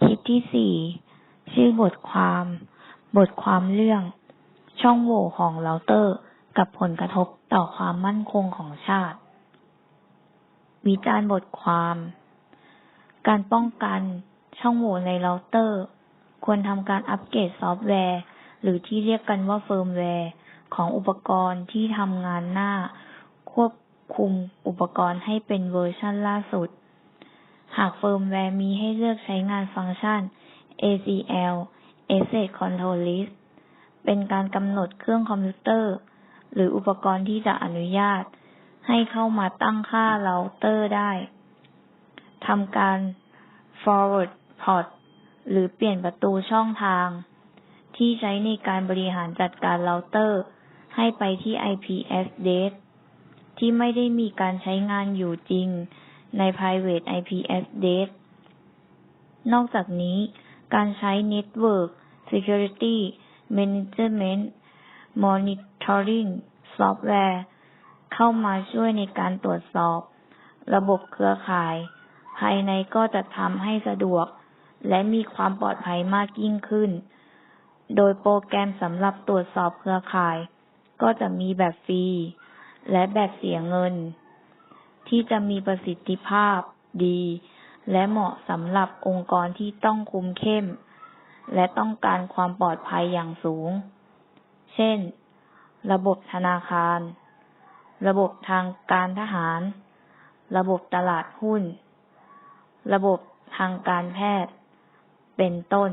คลิปที่สี่ชื่อบทความ บทความเรื่อง ช่องโหว่ของเราเตอร์ กับผลกระทบต่อความมั่นคงของชาติ วิจารณ์บทความ การป้องกันช่องโหว่ในเราเตอร์ ควรทำการอัปเกรดซอฟต์แวร์ หรือที่เรียกกันว่าเฟิร์มแวร์ของอุปกรณ์ที่ทำงานหน้า ควบคุมอุปกรณ์ให้เป็นเวอร์ชันล่าสุด หากเฟิร์มแวร์มีให้เลือกใช้งานฟังก์ชัน ACL Asset Control List เป็นการกำหนดเครื่องคอมพิวเตอร์ หรืออุปกรณ์ที่จะอนุญาต ให้เข้ามาตั้งค่าเราเตอร์ได้ทำการ forward port หรือเปลี่ยนประตูช่องทาง ที่ใช้ในการบริหารจัดการเราเตอร์ ให้ไปที่ IP address ที่ไม่ได้มีการใช้งานอยู่จริง ใน private IP address นอกจากนี้การใช้ Network Security Management Monitoring Software เข้ามาช่วยในการตรวจสอบ ระบบเครือข่าย ภายในก็จะทำให้สะดวก และมีความปลอดภัยมากยิ่งขึ้น โดยโปรแกรมสำหรับตรวจสอบเครือข่าย ก็จะมีแบบฟรี และแบบเสียเงิน ที่จะมีประสิทธิภาพดี และเหมาะสำหรับองค์กรที่ต้องคุมเข้ม และต้องการความปลอดภัยอย่างสูง เช่น ระบบธนาคาร ระบบทางการทหาร ระบบตลาดหุ้น ระบบทางการแพทย์ เป็นต้น